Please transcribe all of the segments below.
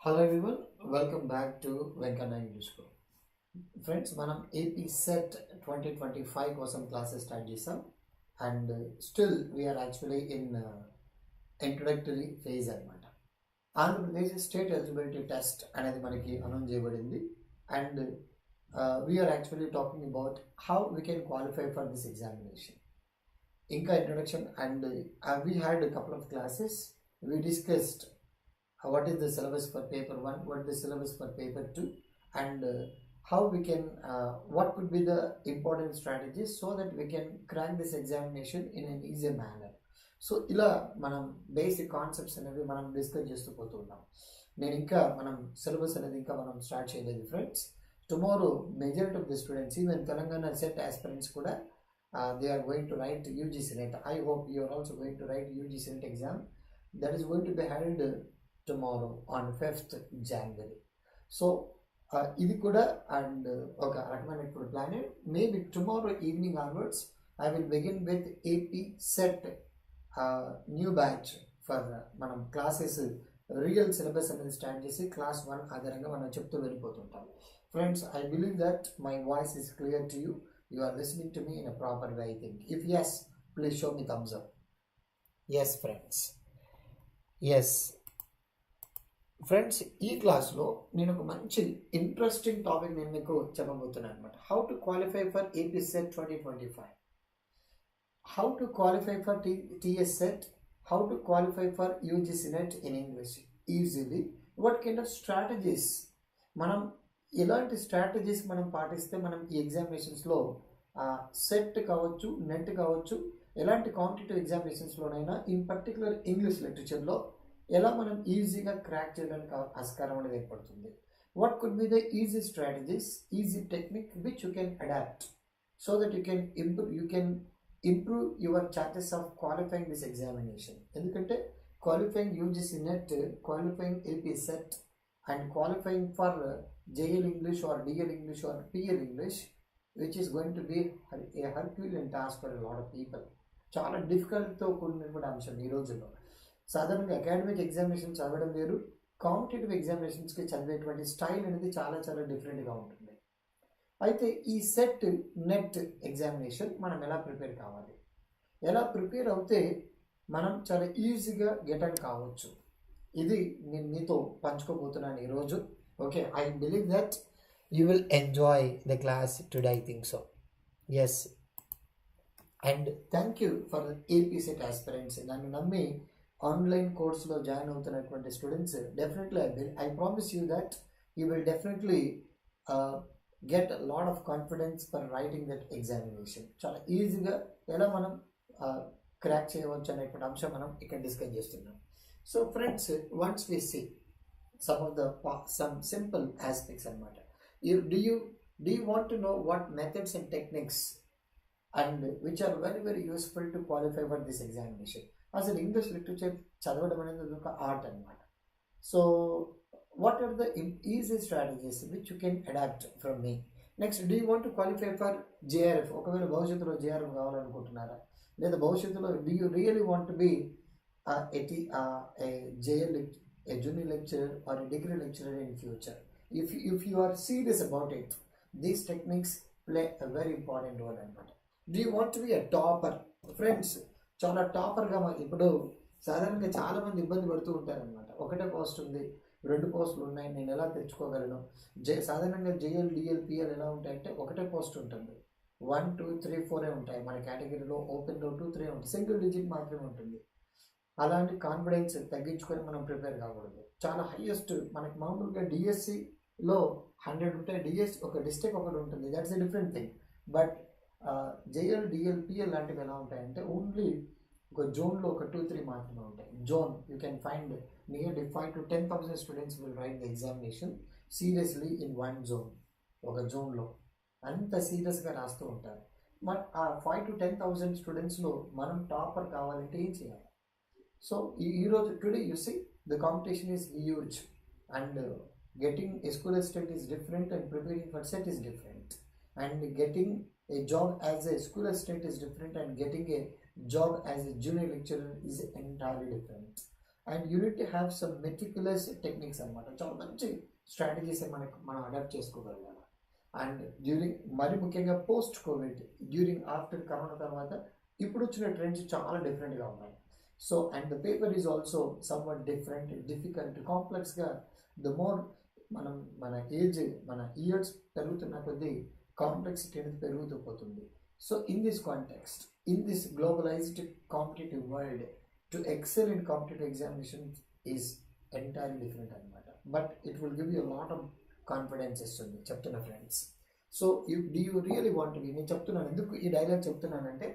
Hello everyone welcome back to Venkanna English school friends మనం AP set twenty twenty five కోసం classes start చేసాం and still we are actually in introductory phase అనమాట Andhra Pradesh state eligibility test అనేది మనకి announce చేయబడింది and we are actually talking about how we can qualify for this examination ఇంకా introduction and we had couple of classes we discussed what is the syllabus for paper 1 what is the syllabus for paper 2 and uh, how we can uh, what would be the important strategies so that we can crack this examination in an easier manner so ఇలా మనం basic concepts అనేవి మనం discuss చేస్తూ పోతున్నాం నేను ఇంకా మనం syllabus అనేది ఇంకా మనం స్టార్ట్ చేయలేదు friends tomorrow majority of the students even Telangana set aspirants కూడా they are going to write UGC net I hope you are also going to write UGC net exam that is going to be held tomorrow on fifth January so ఇది కూడా and ఒక రకమైన ఇప్పుడు plan maybe tomorrow evening onwards I will begin with AP set new batch for మనం classes real syllabus అనేది start చేసి class one ఆధారంగా మనం చెప్తూ వెళ్ళిపోతుంటాం. Friends I believe that my voice is clear to you you are listening to me in a proper way I think if yes please show me thumbs up yes friends yes friends ఈ క్లాస్లో నేను ఒక మంచి interesting topic నేను మీకు చెప్పబోతున్నాను అనమాట how to qualify for AP set twenty twenty five how to qualify for T TS set how to qualify for UGC net in English easily what kind of strategies మనం ఎలాంటి strategies మనం పాటిస్తే మనం ఈ ఎగ్జామినేషన్స్లో సెట్ కావచ్చు net కావచ్చు ఎలాంటి competitive ఎగ్జామినేషన్స్లోనైనా ఇన్ పర్టికులర్ ఇంగ్లీష్ లిటరేచర్లో ఎలా మనం ఈజీగా క్రాక్ చేయడానికి ఆస్కారం అనేది ఏర్పడుతుంది? What could be the easy strategies easy technique which you can adapt so that you can improve you can improve your chances of qualifying this examination ఎందుకంటే qualifying UGC net qualifying AP set and qualifying for JL English or DL English or PL English which is going to be a herculean task for lot of people చాలా డిఫికల్ట్తో కూడినటువంటి అంశం ఈ రోజుల్లో. సాధారణంగా academic examination చదవడం వేరు competitive ఎగ్జామినేషన్స్కి చదివేటువంటి స్టైల్ అనేది చాలా చాలా డిఫరెంట్గా ఉంటుంది. అయితే ఈ సెట్ నెట్ ఎగ్జామినేషన్ మనం ఎలా ప్రిపేర్ కావాలి? ఎలా ప్రిపేర్ అవుతే మనం చాలా ఈజీగా గెటన్ కావచ్చు. ఇది నేను మీతో పంచుకోబోతున్నాను ఈరోజు. Okay I believe that you will enjoy the class today I think so yes and thank you for AP SET aspirants నన్ను నమ్మి ఆన్లైన్ కోర్సులో జాయిన్ అవుతున్నటువంటి students definitely I I promise you that you will definitely get lot of confidence for writing that examination చాలా ఈజీగా ఎలా మనం crack చేయవచ్చు అనేటువంటి అంశం మనం ఇక్కడ డిస్కస్ చేస్తున్నాం. So friends once we see some of the some simple aspects అనమాట you do you do you want to know what methods and techniques and which are very very useful to qualify for this examination అసలు English literature చదవడం అనేది ఒక art అనమాట so what are the easy strategies which you can adopt from me next do you want to qualify for JRF ఒకవేళ భవిష్యత్తులో JRF కావాలనుకుంటున్నారా? లేదా భవిష్యత్తులో do you really want be ఎటీ JL a junior lecturer or degree lecturer in future if if you are serious about it these techniques play a very important role అనమాట do you want be a topper friends చాలా టాపర్గా ఇప్పుడు సాధారణంగా చాలామంది ఇబ్బంది పడుతూ ఉంటారనమాట ఒకటే పోస్ట్ ఉంది రెండు పోస్టులు ఉన్నాయి నేను ఎలా తెచ్చుకోగలను? జే సాధారణంగా జేఎల్ డిఎల్ పిఎల్ ఎలా ఉంటాయంటే ఒకటే పోస్ట్ ఉంటుంది. వన్ టూ త్రీ ఫోరే ఉంటాయి. మన కేటగిరీలో ఓపెన్లో టూ త్రీ ఉంటుంది సింగిల్ డిజిట్ మాత్రమే ఉంటుంది. అలాంటి కాన్ఫిడెన్స్ తగ్గించుకొని మనం ప్రిపేర్ కాకూడదు. చాలా హైయెస్ట్ మనకి మామూలుగా డిఎస్సిలో హండ్రెడ్ ఉంటాయి. డిఎస్సి ఒక డిస్ట్రిక్ట్ ఒకటి ఉంటుంది. That's a different thing. But JL DL PL లాంటివి ఎలా ఉంటాయంటే ఓన్లీ ఒక జోన్లో ఒక టూ త్రీ మాత్రమే ఉంటాయి. Zone you can find nearly five to ten thousand students will write the examination seriously in one zone ఒక జోన్లో. అంత సీరియస్గా రాస్తూ ఉంటారు. మన ఆ ఫైవ్ టు టెన్ థౌసండ్ స్టూడెంట్స్లో మనం టాపర్ కావాలంటే ఏం చేయాలి? సో ఈ ఈరోజు today you see the competition is huge and getting school school is different and preparing for SET is different and getting a job as a school assistant is different and getting a job as a junior lecturer is entirely different. And you need have some meticulous techniques అనమాట చాలా మంచి strategies మనకు మనం adapt చేసుకోగలగాలి. And during మరి ముఖ్యంగా post covid during after corona తర్వాత ఇప్పుడు వచ్చిన ట్రెండ్స్ చాలా డిఫరెంట్గా ఉన్నాయి. So and the paper is also somewhat different difficult కాంప్లెక్స్గా the more మనం మన ఏజ్ మన ఇయర్స్ పెరుగుతున్న కొద్దీ కాంప్లెక్సిటీ అనేది పెరుగుతూ పోతుంది. So in this context in this globalized competitive world to excel in competitive examination is entirely different అనమాట but it will give you lot of confidence ఇస్తుంది చెప్తున్న friends so you do you really want be నేను చెప్తున్నాను ఎందుకు ఈ dialogue చెప్తున్నానంటే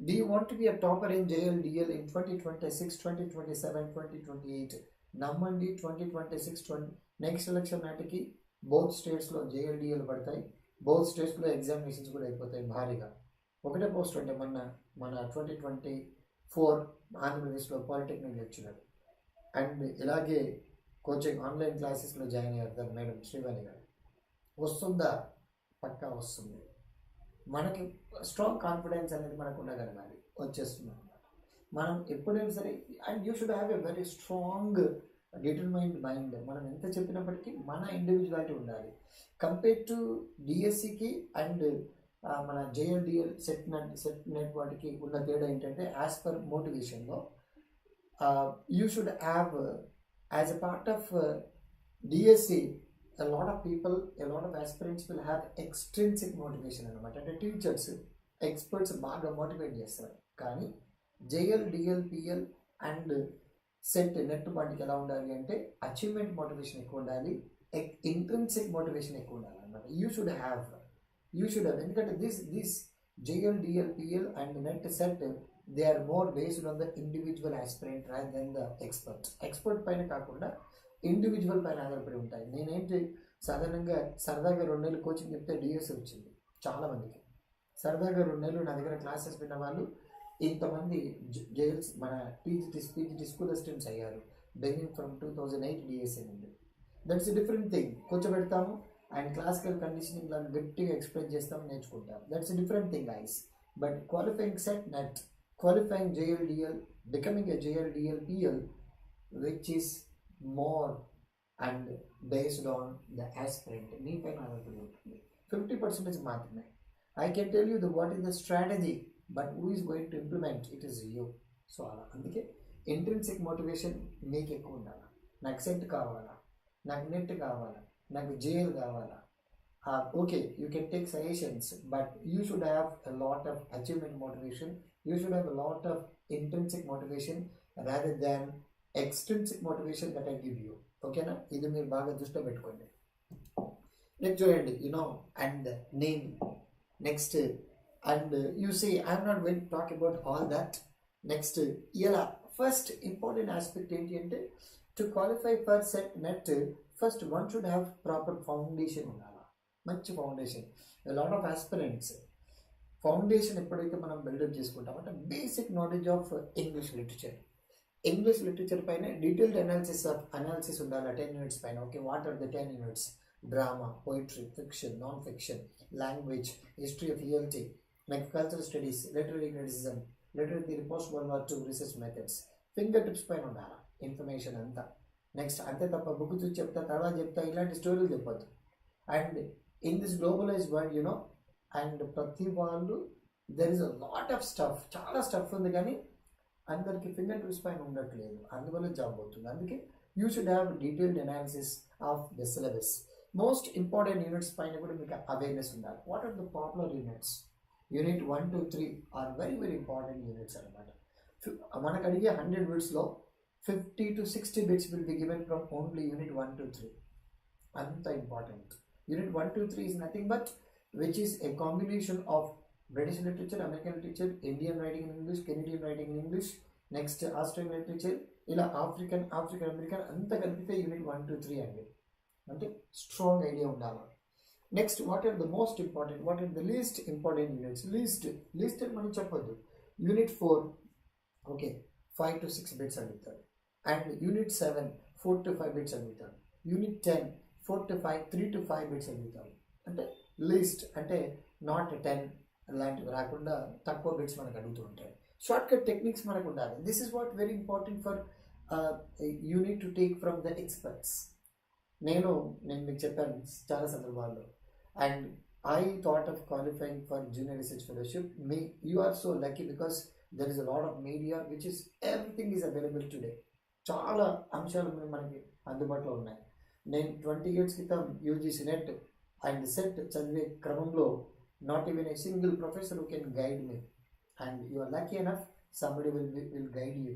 do you want be a topper in JL DL in twenty twenty six twenty twenty seven twenty twenty eight నమ్మండి twenty twenty six twenty next election నాటికి both స్టేట్స్లో JL DL పడతాయి. Both స్టేట్స్లో ఎగ్జామినేషన్స్ కూడా అయిపోతాయి భారీగా. ఒకటే పోస్ట్ ఉంటే మొన్న మన ట్వంటీ ట్వంటీ ఫోర్ ఆంధ్రప్రదేశ్లో పాలిటెక్నిక్ లెక్చరర్ అండ్ ఇలాగే కోచింగ్ ఆన్లైన్ క్లాసెస్లో జాయిన్ అయ్యారు మేడం శ్రీవాణి గారు. వస్తుందా? పక్కా వస్తుంది. మనకి స్ట్రాంగ్ కాన్ఫిడెన్స్ అనేది మనకు ఉండగలగాలి వచ్చేస్తుంది మనం ఎప్పుడైనా సరే and you should have a very strong determined mind మనం ఎంత చెప్పినప్పటికీ మన ఇండివిజువాలిటీ ఉండాలి. కంపేర్ టు డిఎస్సికి అండ్ మన JL DL SET NET SET NET వాటికి ఉన్న తేడా ఏంటంటే as per మోటివేషన్లో you should have as a part of DSC a lot of people, a lot of aspirants will have extrinsic motivation అనమాట అంటే teachers experts బాగా motivate చేస్తారు. కానీ JL DL PL and SET NET వాటికి ఎలా ఉండాలి అంటే achievement motivation ఎక్కువ ఉండాలి ఇంట్రెన్సిక్ మోటివేషన్ ఎక్కువ ఉండాలి అనమాట you should have you should have ఎందుకంటే this this JL DL PL and NET SET they are more based on the individual aspirant rather than the expert expert పైన కాకుండా individual పైన ఆధారపడి ఉంటాయి. నేనేంటి సాధారణంగా సరదాగా రెండు నెలలు కోచింగ్ చెప్తే డిఎస్ వచ్చింది. చాలామందికి సరదాగా రెండు నెలలు నా దగ్గర క్లాసెస్ విన్న వాళ్ళు ఇంతమంది జైల్స్ మన పీజీటీ పీజీటీ స్కూల్ అసిస్టెంట్స్ అయ్యారు. Beginning from two thousand eight DSA నుండి. దట్స్ డిఫరెంట్ థింగ్ కూర్చోబెడతాము అండ్ క్లాసికల్ కండిషనింగ్ లాంటి గట్టిగా ఎక్స్ప్లెయిన్ చేస్తాము నేర్చుకుంటాం that's different thing is but qualifying SET NET qualifying JL DL becoming a JL DL PL which is more and based on the aspirant మీ పైన ఆధారపడి ఉంటుంది. Fifty percentage మాత్రమే. I can tell you the what is the strategy but who is going to implement it is you so అలా. అందుకే intrinsic motivation మీకు ఎక్కువ ఉండాలా? నాకు సెట్ కావాలా? నాకు నెట్ కావాలా? నాకు జేఎల్ కావాలా? Okay you can take suggestions but you should have a lot of achievement motivation you should have a lot of intrinsic motivation rather than extrinsic motivation that I give you ఓకేనా ఇది మీరు బాగా దృష్టిలో పెట్టుకోండి. Next చూడండి you know and name next and you see I'm not well talk about all that next ఇలా first important aspect ఏంటి అంటే to qualify for SET NET first one should have proper foundation ఉండాలి? మంచి foundation lot of aspirants foundation ఎప్పుడైతే మనం build up చేసుకుంటామంటే basic knowledge of English literature English literature పైన detailed analysis of analysis ఉండాలి? Ten units పైన. Okay what are the ten units drama poetry fiction non fiction language history of reality like cultural studies literary criticism literary theory post world war two research methods fingertips పైన ఉండాలి? Information అంతా. Next అంతే తప్ప book చూసి చెప్తా తర్వాత చెప్తా ఇలాంటి స్టోరీలు చెప్పొద్దు. And in this globalise world you know and ప్రతి వాళ్ళు there is a lot of stuff చాలా స్టఫ్ ఉంది కానీ అందరికీ ఫింగర్ టిప్స్ పైన ఉండట్లేదు. అందువల్ల జాబ్ అవుతుంది అందుకే you should have detailed analysis of the syllabus most important units పైన కూడా మీకు అవేర్నెస్ ఉండాలి. What are the popular units unit one two three are very very important units అనమాట మనకు అడిగే hundred బిట్స్లో fifty to sixty bits will be given from only unit one two three. అంత important. Unit one two three is nothing but which is a combination of British literature American literature Indian writing in English Canadian writing in English next Australian literature ఇలా African African American అంతా కలిపితే unit one two three అండి. అంటే strong idea ఉండాలి. Next what are the most important what are the least important units least least అని మనం చెప్పొద్దు. Unit four okay five to six bits అడుగుతారు and unit seven four to five bits అడుగుతారు unit ten four to five three to five bits అడుగుతారు అంటే least అంటే not ten లాంటివి రాకుండా తక్కువ బిట్స్ మనకు అడుగుతూ ఉంటాయి షార్ట్ కట్ టెక్నిక్స్ మనకు ఉండాలి. This is what very important for unit to take from the experts నేను నేను మీకు చెప్పాను చాలా సందర్భాల్లో. And I thought of qualifying for junior research fellowship me you are so lucky because there is a lot of media which is everything is available today చాలా అంశాలు మనకి అందుబాటులో ఉన్నాయి. నేను ట్వంటీ ఇయర్స్ క్రితం యూజీసీ నెట్ అండ్ సెట్ చదివే క్రమంలో not even a single professor can guide me and you are lucky enough somebody will will guide you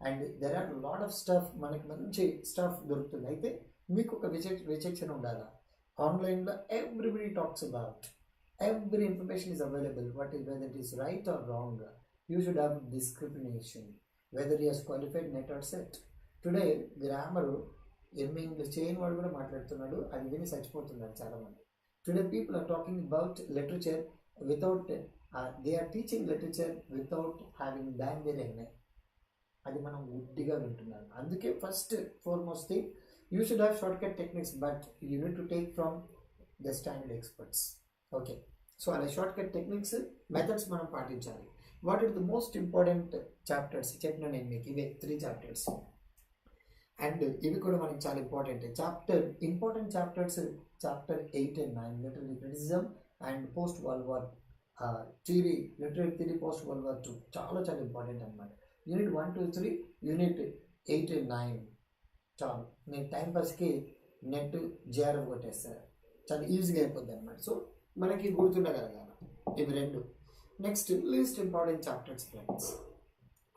and there are lot of stuff మనకి మంచి స్టఫ్ దొరుకుతుంది. అయితే మీకు ఒక విచక్ష విచక్షణ ఉండాలా? ఆన్లైన్లో everybody talks about every information is available what is whether it is right or wrong you should have discrimination whether you has qualified NET or SET today grammar MA English చేయని వాడు కూడా మాట్లాడుతున్నాడు. అది విని చచ్చిపోతున్నారు చాలామంది. Today people are talking about literature without they are teaching literature without having than there NI అది మనం గుడ్డిగా వింటున్నాం. అందుకే first foremost thing you should have shortcut techniques techniques but need to take take the the standard experts okay so అలా shortcut techniques methods మనం పాటించాలి. What are the most important chapters చెప్పిన నేను మీకు ఇవే త్రీ చాప్టర్స్ అండ్ ఇవి కూడా మనకి చాలా important chapter important chapters chapter eight and nine literary criticism and post world war theory literary theory post world war two చాలా చాలా ఇంపార్టెంట్ అనమాట unit one two three unit eight and nine చాలు. నేను time పాస్కి net JRF కొట్టేస్తారు చాలా ఈజీగా అయిపోద్ది అనమాట సో మనకి గుర్తుండగలగాలి ఇవి రెండు. Next least important chapters friends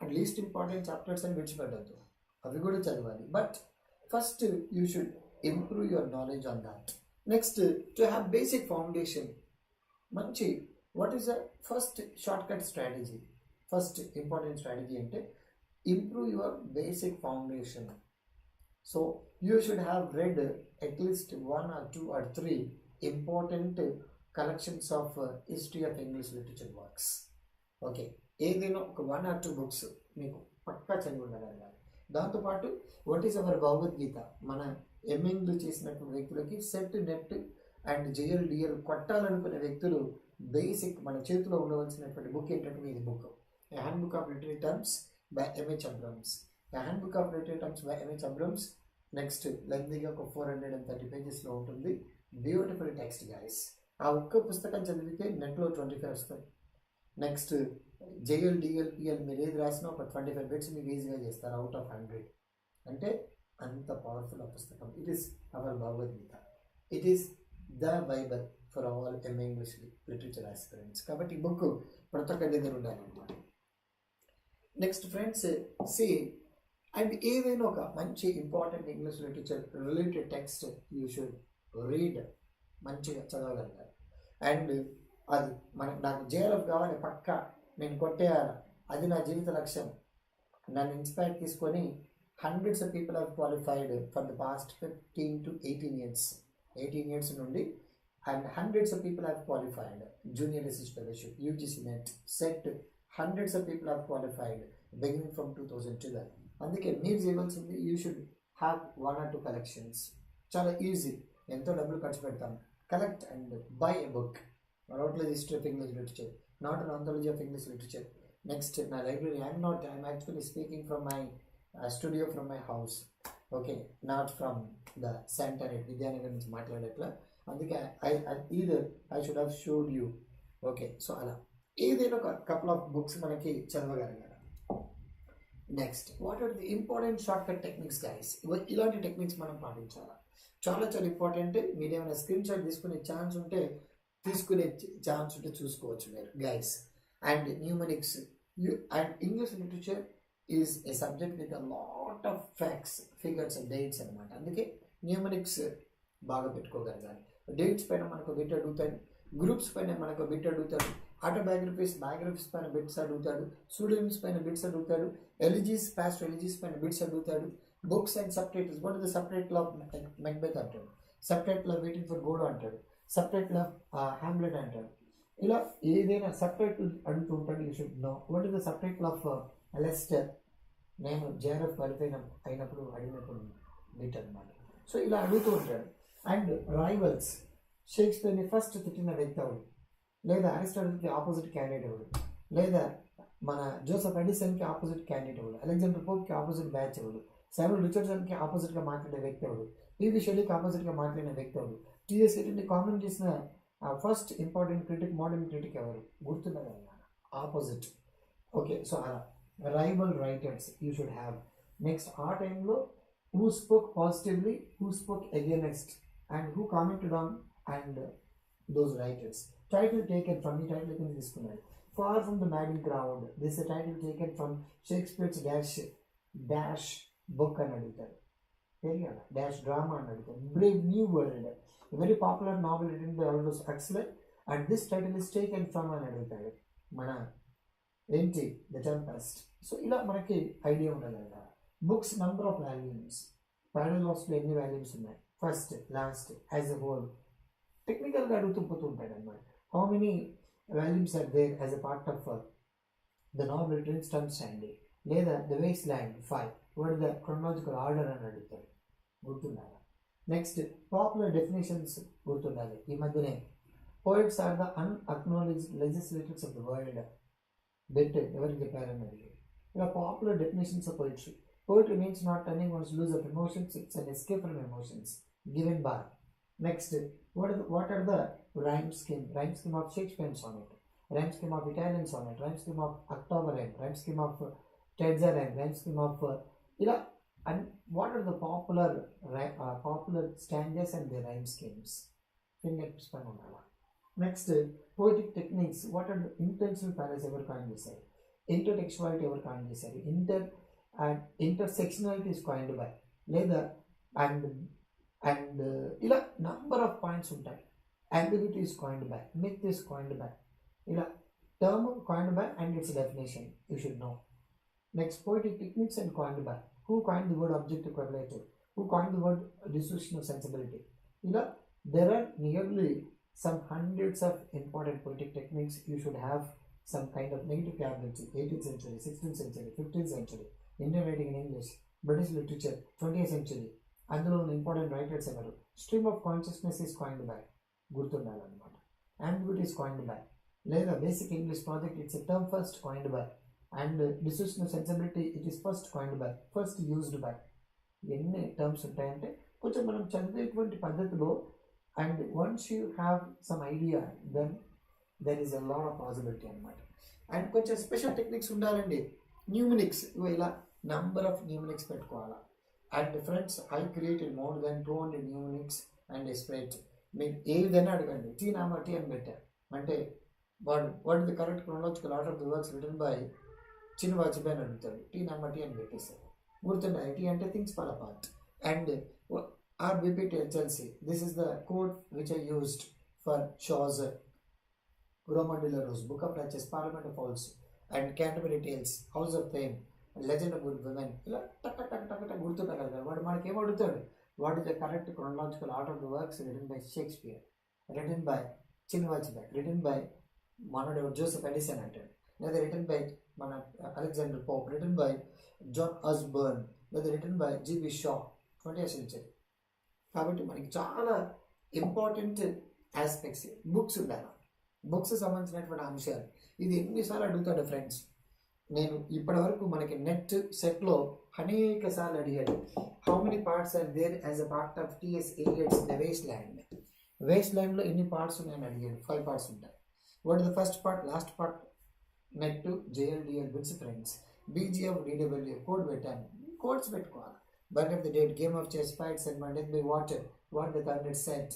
and least important chapters అని విడిచిపెట్టద్దు. అవి కూడా చదవాలి. But first you should improve your knowledge on that next to have basic foundation మంచి what is the first shortcut strategy first important strategy అంటే improve your basic foundation so you should have read at least one or two or three important collections of history of English literature works okay ఏదైనా ఒక one or two books మీకు పక్కా చదివి ఉండగలగాలి. దాంతోపాటు what is our Bhagavad Gita మన ఎంఎన్లు చేసినటువంటి వ్యక్తులకి SET NET and JL DL కొట్టాలనుకునే వ్యక్తులు బేసిక్ మన చేతిలో ఉండవలసినటువంటి బుక్ ఏంటంటే ఇది book hand book of literary terms by M H Abrams hand book of literary terms by M H Abrams next లెంతీగా ఒక ఫోర్ హండ్రెడ్ అండ్ థర్టీ పేజెస్లో ఉంటుంది. Beautiful text guys ఆ ఒక్క పుస్తకం చదివితే నెట్లో ట్వంటీ ఫైవ్ వస్తాయి నెక్స్ట్ జేఎల్ డిఎల్పిఎల్ మీరు ఏది రాసినా ఒక ట్వంటీ ఫైవ్ బిట్స్ మీకు ఈజీగా చేస్తారు అవుట్ ఆఫ్ హండ్రెడ్ అంటే అంత పవర్ఫుల్ ఆ పుస్తకం. It is our Bhagavad Gita it is the Bible for all MA English literature aspirants కాబట్టి ఈ బుక్ ప్రతి ఒక్క దగ్గర ఉండాలన్నమాట. నెక్స్ట్ ఫ్రెండ్స్ సి అండ్ ఏదైనా ఒక మంచి important English literature related text you should read మంచిగా చదవగలిగారు అండ్ అది మనకు నాకు జేఎల్ఎఫ్ కావాలి పక్క నేను కొట్టేయాలి? అది నా జీవిత లక్ష్యం. నన్ను ఇన్స్పైర్ తీసుకొని hundreds of people are qualified for the past fifteen to eighteen years eighteen years నుండి and hundreds of people are qualified junior assistant UGC NET SET hundreds of people are qualified beginning from two thousand twelve అందుకే మీరు చేయవలసింది you should have one or two collections చాలా easy ఎంతో డబ్బులు ఖర్చు పెడతాం. Collect and buy a book outlines history of English literature. Not an anthology of English literature next నా library. I'm not I'm actually speaking from my studio from my house okay not from the centre Vidyanagar నుంచి మాట్లాడేట్లా. అందుకే I either I should have showed you okay so అలా. ఏదైనా ఒక couple of books మనకి చదవగలిగారు next what are the important short cut techniques guys ఇలాంటి techniques మనం పాటించాలి? చాలా చాలా ఇంపార్టెంట్ మీరు ఏమైనా స్క్రీన్ షాట్ తీసుకునే ఛాన్స్ ఉంటే తీసుకునే ఛాన్స్ ఉంటే చూసుకోవచ్చు మీరు guys and mnemonics you and English literature is a subject with a lot of facts figures and dates అనమాట అందుకే న్యూమరిక్స్ బాగా పెట్టుకోగలగాలి. డేట్స్ పైన మనకు బిట్ అడుగుతాయి గ్రూప్స్ పైన మనకు బిట్ అడుగుతాడు ఆటోబయోగ్రఫీస్ బయోగ్రఫీస్ పైన బిట్స్ అడుగుతాడు స్టూడెంట్స్ పైన బిట్స్ అడుగుతాడు ఎలిజీస్ పాస్ట్ ఎలిజీస్ పైన బిట్స్ అడుగుతాడు books and separates titles what is the sub of Macbeth అంటాడు. Sub of waiting for Godot అంటాడు. సబ్ ఆఫ్ హ్యామ్లెట్ అంటాడు. ఇలా ఏదైనా సపరేట్ అడుగుతూ ఉంటాడు you should know what is the sub of Lester నేను జేఆర్ఎఫ్ క్వాలిఫై అయినప్పుడు అడిగినప్పుడు బిట్ అనమాట సో ఇలా అడుగుతూ ఉంటాడు. అండ్ రైవల్స్ షేక్స్పియర్ని ఫస్ట్ తిట్టిన వ్యక్తి ఎవడు లేదా అరిస్టాటిల్కి ఆపోజిట్ క్యాండిడేట్ ఎవడు లేదా మన జోసఫ్ ఎడిసన్కి ఆపోజిట్ క్యాండిడేట్ ఎవడు అలెగ్జాండర్ పోప్కి ఆపోజిట్ బ్యాచ్ ఎవడు శామ్యుల్ రిచర్డ్సన్కి ఆపోజిట్గా మాట్లాడే వ్యక్తి ఎవడు పివి షెల్లీకి ఆపోజిట్గా మాట్లాడిన వ్యక్తి ఎవడు టీఎస్ ఎయిటీని కామెంట్ చేసిన first important critic modern critic ఎవరు? గుర్తున్నది ఆపోజిట్. ఓకే సో అలా. Rival writers you should have next ఆ టైంలో who spoke positively who spoke against and who commented on and those writers title taken from ఈ title కింద తీసుకున్నాడు. Far from the madding crowd this title taken from Shakespeare's dash dash book అని అడుగుతారు తెలియాల dash drama అని అడుగుతారు brave new world very popular novel written by Aldous Huxley and this title is taken from అని అడుగుతాడు మన ఏంటి the tempest so ఇలా మనకి ఐడియా ఉండాలి కదా. బుక్స్ నంబర్ ఆఫ్ వాల్యూమ్స్ పారాగ్రాఫ్స్లో ఎన్ని వాల్యూమ్స్ ఉన్నాయి? First last as a whole టెక్నికల్గా అడుగుతూ పోతూ ఉంటాడు అనమాట how many volumes are there as a part of the novel written stem standing లేదా the waste land five what the chronological order అని అడుగుతాడు. గుర్తున్నారా నెక్స్ట్ పాపులర్ డెఫినేషన్స్ గుర్తుండాలి. ఈ మధ్యనే poets are the unacknowledged legislators of the world bit ఎవరికి చెప్పారని అడిగారు ఇలా popular definitions of poetry poetry means not turning one's loose of emotions it's and escape from emotions given bar Next, what are the, what are the rhyme scheme? Rhyme scheme of Shakespearean sonnet, rhyme scheme of Italian sonnet, rhyme scheme of October rhyme, rhyme scheme of uh, rhyme, rhyme scheme of uh, you know, and what are the popular uh, popular stanzas and their rhyme schemes? Next, uh, poetic techniques. What are the intentional parallels ever coined say Intertextuality ever coined say Inter and intersectionality is coined by Leather and and ఇలా number of points ఉంటాయి ambiguity is coined by myth is coined by ఇలా term coined by and its definition you should know next poetic techniques and coined by who coined the word objective correlative who coined the word dissociation of sensibility ఇలా there are nearly some hundreds of important poetic techniques you should have some kind of negative capability 18th century 16th century 15th century Indian writing in English British literature 20th century అందులో ఉన్న important writers ఎవరు? Stream of consciousness is coined by గుర్తుండాలన్నమాట. Ambiguity is coined by లేదా basic English project it's a term first coined by and decision sensibility it is first coined by first used by ఎన్ని terms ఉంటాయంటే కొంచెం మనం చదివేటువంటి పద్ధతిలో and once you have some idea then there is a lot of possibility అనమాట and కొంచెం special techniques ఉండాలండి. Mnemonics ఇలా నంబర్ ఆఫ్ న్యూమినిక్స్ పెట్టుకోవాలా. And friends I created more than two hundred units and spread మీరు ఏదైనా అడగండి. Tea Nama tea అని పెట్టారు అంటే వాడు what the correct chronological order of the works written by చిన్న వాజ్పేయి అని అడుగుతాడు. టీ నామా టీ అని పెట్టేశారు గుర్తుండే టీ అంటే things fall apart and or BPT this is the code which I used for షాజ్ romaunt rose book of duchess parliament of fowls and Canterbury tales house of fame legend of good women ఇలా టక్ టక్ టక్ టక్ గుర్తుండగలుగుతాడు వాడు మనకి ఏం అడుగుతాడు? What is the correct chronological order of the works written by Shakespeare written by చిన్ వాజ్పేయి రిటర్న్ బై మనడు జోసెఫ్ ఎడిసన్ అంటాడు. లేదా రిటర్న్ బై మన Alexander Pope written by John Osborne లేదా written by GB Shaw twenty century కాబట్టి మనకి చాలా important aspects books ఉండాలి. బుక్స్ సంబంధించినటువంటి అంశాలు. ఇది ఎన్నిసార్లు అడుగుతాడు ఫ్రెండ్స్ నేను ఇప్పటివరకు మనకి నెట్ సెట్లో అనేక సార్లు అడిగాడు how many parts are there as a part of TS Eliot's the waste land waste ల్యాండ్లో ఎన్ని పార్ట్స్ ఉన్నాయని అడిగాడు ఫైవ్ పార్ట్స్ ఉంటాయి. What the first part last part net JLDL bits friends BGF DW code పెట్టాను. Codes పెట్టుకోవాలి. Burial of the dead game of chess fights and death by water what the thunder said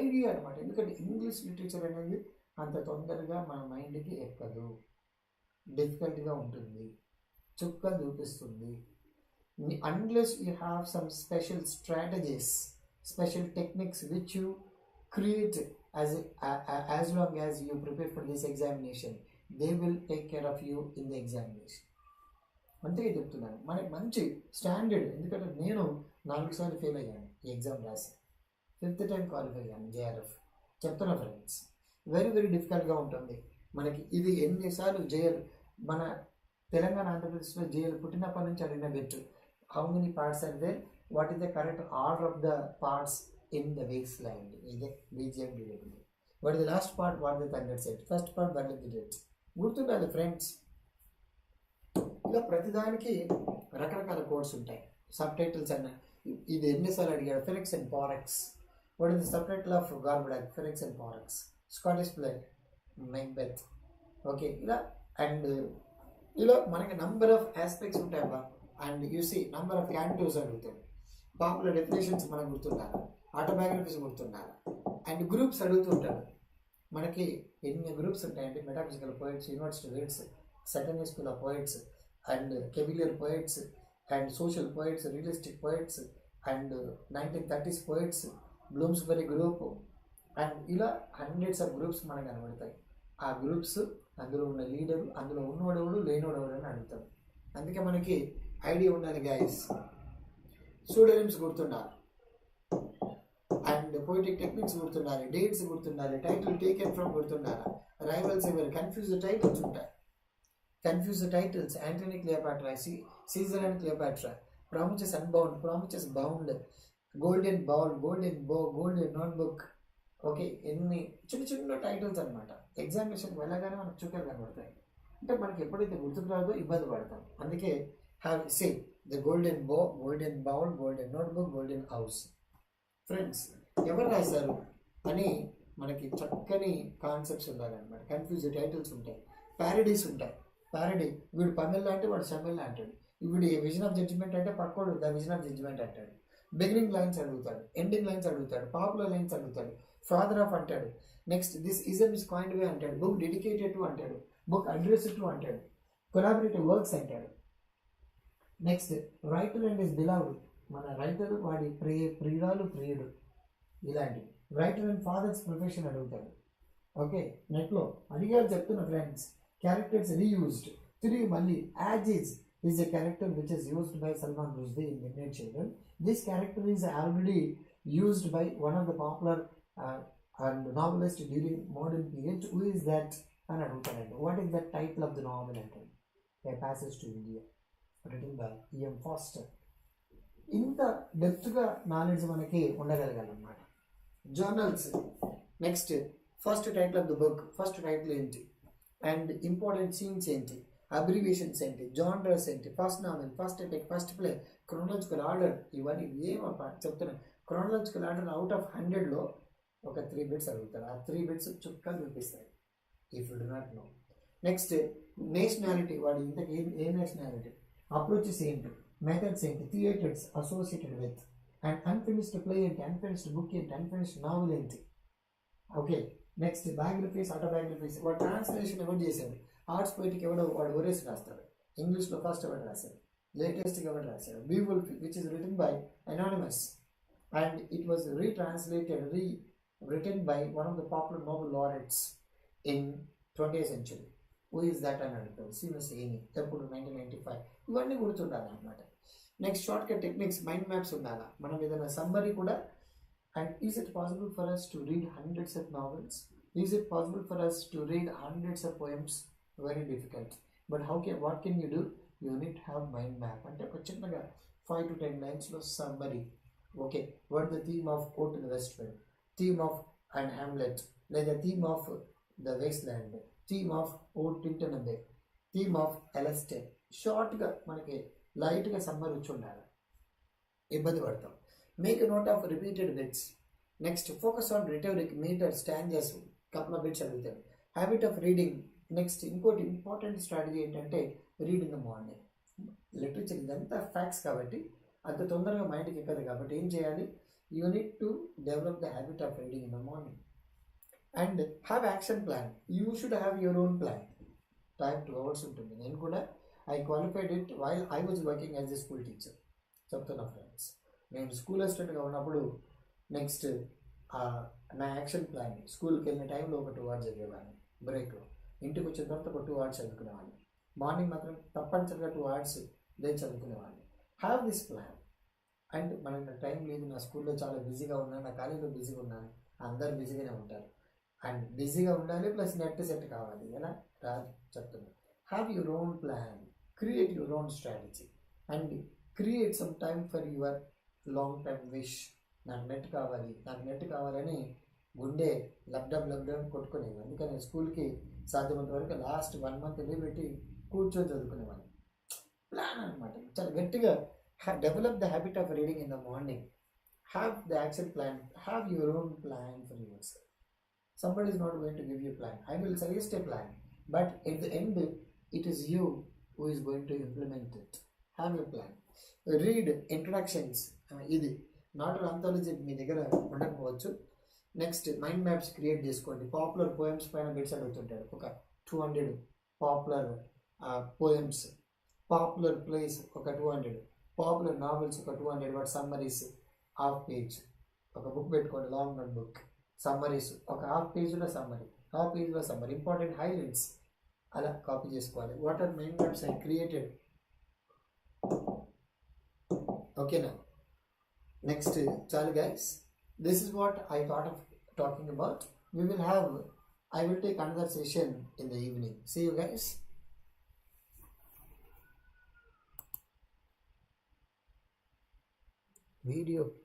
idea అనమాట ఎందుకంటే English literature అనేది అంత తొందరగా మన మైండ్కి ఎక్కదు. డిఫికల్ట్గా ఉంటుంది. చుక్క చూపిస్తుంది. Unless you have some special strategies special techniques which you create as as long as you prepare for this examination they will take care of you in the examination అంతే చెప్తున్నాను. మనకి మంచి స్టాండర్డ్ ఎందుకంటే నేను నాలుగు సార్లు ఫెయిల్ అయ్యాను ఈ ఎగ్జామ్ రాసి. ఫిఫ్త్ టైం క్వాలిఫై అయ్యాను జేఆర్ఎఫ్ చెప్తున్నా ఫ్రెండ్స్ వెరీ వెరీ డిఫికల్ట్గా ఉంటుంది. మనకి ఇది ఎన్నిసార్లు జైలు మన తెలంగాణ ఆంధ్రప్రదేశ్లో జైలు పుట్టినప్పటి నుంచి అడిగిన bit how many parts are there what is the correct order of the parts in the waste land ఇదే BGM DW what the last part what the thunder said first part what the dates గుర్తుండాలి friends ఇలా ప్రతిదానికి రకరకాల codes ఉంటాయి. Subtitles అన్న ఇది ఎన్నిసార్లు అడిగాడు? Ferrex and Porrex what is the sub title of Gorboduc Ferrex and Porrex Scottish play Macbeth okay ఇలా అండ్ ఇలా మనకి నంబర్ ఆఫ్ ఆస్పెక్ట్స్ ఉంటాయి అబ్బా. And you see number of captives అడుగుతాడు పాపులర్ డెఫినేషన్స్ మనకు గుర్తుండాలి. ఆటోబయోగ్రఫీస్ గుర్తుండాలి. అండ్ గ్రూప్స్ అడుగుతుంటాడు మనకి ఎన్ని గ్రూప్స్ ఉంటాయండి metaphysical poets university wits secondary school of poets and cavalier poets and social poets realistic poets and nineteen thirties poets Bloomsbury group and ఇలా hundreds of groups మనకు కనబడతాయి. ఆ గ్రూప్స్ అందులో ఉన్న లీడరు అందులో ఉన్నోడెవడు లేనోడెవడు అని అడుగుతాం అందుకే మనకి ఐడియా ఉండాలి గాయస్ సూడోనిమ్స్ గుర్తుండాలి. అండ్ పోయిటిక్ టెక్నిక్స్ గుర్తుండాలి డేట్స్ గుర్తుండాలి టైటిల్ టేకెన్ ఫ్రమ్ గుర్తుండాలి. రైవల్స్ ఎవరు? కన్ఫ్యూజ్ టైటిల్స్ ఉంటాయి. Confuse titles Antony Cleopatra C Caesar and Cleopatra Prometheus unbound Prometheus bound golden bowl golden bough golden notebook okay ఎన్ని చిన్న చిన్న titles అనమాట ఎగ్జామినేషన్ వెళ్ళగానే మనకు చుక్కలు కనబడతాయి. అంటే మనకి ఎప్పుడైతే గుర్తుకు రాదో ఇబ్బంది పడతాం. అందుకే have say the golden bow golden bowl golden notebook golden house friends ఎవరు రాశారు అని మనకి చక్కని కాన్సెప్ట్స్ ఉండాలన్నమాట కన్ఫ్యూజ్ టైటిల్స్ ఉంటాయి. ప్యారడీస్ ఉంటాయి. ప్యారడీ వీడు పమెల్ అంటే వాడు షమెల్ అంటాడు. వీడు విజన్ ఆఫ్ జడ్జిమెంట్ అంటే పక్కోడు ద విజన్ ఆఫ్ జడ్జిమెంట్ అంటాడు. బిగినింగ్ లైన్స్ అడుగుతాడు ఎండింగ్ లైన్స్ అడుగుతాడు పాపులర్ లైన్స్ అడుగుతాడు. ఫాదర్ ఆఫ్ అంటాడు next this ism is coined by అంటాడు బుక్ డెడికేటెడ్ టు అంటాడు బుక్ అడ్రస్ టు అంటాడు కొలాబరేటివ్ వర్క్స్ అంటాడు next writer and is beloved మన రైటర్ వాడి ప్రియ ప్రియురాలు ప్రియుడు. ఇలాంటివి రైటర్ అండ్ ఫాదర్స్ ప్రొఫెషన్ అడుగుతాడు. ఓకే నెట్లో అడిగారు చెప్తున్న ఫ్రెండ్స్ క్యారెక్టర్స్ రీయూజ్డ్ తిరిగి మళ్ళీ as is is a character which is used by Salman Rushdie in Indian children this character is already used by one of the popular and and novelist during modern period who is that? అని అడుగుతానండి what is the title of the novel అంటే a passage to India written by EM Forster ఇంత డెప్త్గా knowledge మనకి ఉండగలగాలన్నమాట. Journals next first title of the book first title ఏంటి? And important scenes ఏంటి? Abbreviations ఏంటి? Genres ఏంటి? First novel first epic first play chronological order ఇవన్నీ ఏమప్ప చెప్తున్నా. క్రోనాలజికల్ ఆర్డర్ అవుట్ ఆఫ్ హండ్రెడ్లో ఒక త్రీ బిట్స్ అడుగుతారు ఆ త్రీ బిట్స్ చుక్కలు చూపిస్తాయి if you do not know next nationality వాడు ఇంతకు ఏ ఏ నేషనాలిటీ అప్రోచెస్ ఏంటి మెథడ్స్ ఏంటి theatres associated with and unfinished play ఏంటి? అన్ఫినిష్డ్ బుక్ ఏంటి? అన్ఫినిష్డ్ నావెల్ ఏంటి? ఓకే నెక్స్ట్ బయోగ్రఫీస్ ఆటోబయోగ్రఫీస్ వాడు ట్రాన్స్లేషన్ ఎవరు చేశాడు? ఆర్ట్స్ పోయిటికి ఎవడో వాడు ఒరేసి రాస్తాడు. ఇంగ్లీష్లో ఫస్ట్ ఎవరు రాశాడు? లేటెస్ట్గా ఎవరు రాశాడు? Bible which is written by anonymous and it was retranslated re written by one of the popular Nobel laureates in 20th century. Who is that అని అడుగుతాడు సిఎస్ ఏని ఎప్పుడు నైన్టీన్ నైన్టీ ఫైవ్ ఇవన్నీ గుర్తుండాలి అనమాట next shortcut techniques mind maps ఉండాలా? మనం ఏదైనా సమ్మరీ కూడా and is it possible for us to read hundreds of novels is it possible for us to read hundreds of poems very difficult but how can what can you do you need have mind map అంటే ఒక చిన్నగా five to ten లైన్స్లో summary okay what the theme of court in west theme of and Hamlet లేదా theme of the Waste Land theme of uh Tintern Abbey theme of Alastor షార్ట్గా మనకి లైట్గా summary వచ్చి ఉండాలి ఇబ్బంది పడతాం. Make note of repeated bits next focus on rhetoric meter stanzas couple of bits అడుగుతాడు habit of reading next ఇంకోటి important strategy ఏంటంటే read in the morning literature ఇదంతా ఫ్యాక్ట్స్ కాబట్టి అంత తొందరగా మైండ్కి ఎక్కదు కాబట్టి ఏం చేయాలి? You need to develop the habit of reading in the morning and have action plan you should have your own plan time two hours ఉంటుంది నేను కూడా I qualified it while I was working as a school teacher చెప్తున్నా friends నేను school అసిస్టెంట్గా ఉన్నప్పుడు next నా action plan స్కూల్కి వెళ్ళిన టైంలో ఒక టూ అవర్స్ చదివేవాడిని. బ్రేక్లో ఇంటికి వచ్చిన తర్వాత ఒక టూ అవర్స్ చదువుకునేవాడిని. మార్నింగ్ మాత్రం తప్పనిసరిగా టూ అవర్స్ నేను చదువుకునేవాడిని. హ్యావ్ దిస్ ప్లాన్ అండ్ మన టైం లేదు నా స్కూల్లో చాలా బిజీగా ఉన్నాను నా కాలేజీలో బిజీగా ఉన్నాను అందరు బిజీగానే ఉంటారు. అండ్ బిజీగా ఉండాలి ప్లస్ నెట్ సెట్ కావాలి ఎలా? రాదు చెప్తున్నాను have your own plan create your own strategy and create some time for your long time wish నాకు నెట్ కావాలి నాకు నెట్ కావాలని గుండె లబ్డబ్ లబ్డబ్ కొట్టుకునేది. అందుకని స్కూల్కి సాధ్యమైనంత వరకు లాస్ట్ వన్ మంత్ లీవ్ పెట్టి కూర్చొని చదువుకునేవాడిని. ప్లాన్ అనమాట చాలా గట్టిగా develop the habit of reading in the morning have the action plan have your own plan for yourself somebody is not going to give you a plan. I will suggest a plan but at the end it is you who is going to implement it. Have a plan. Read introductions. Uh, ఇది not anthology మీ దగ్గర ఉండకపోవచ్చు. Next mind maps create చేసుకోండి. Popular poems పైన bits అడుగుతుంటారు. ఒక two hundred popular poems popular plays ఒక two hundred popular novels ఒక two hundred what summaries half page ఒక బుక్ పెట్టుకోండి లాంగ్ నోట్ బుక్ సమ్మరీస్ ఒక హాఫ్ పేజ్లో సమ్మరీ హాఫ్ పేజ్లో సమ్మరీ ఇంపార్టెంట్ హైలైట్స్ అలా కాపీ చేసుకోవాలి. What are main maps I created ఓకేనా నెక్స్ట్ చాలు guys this is what I thought of talking about we will have I will take another session in the evening see you guys video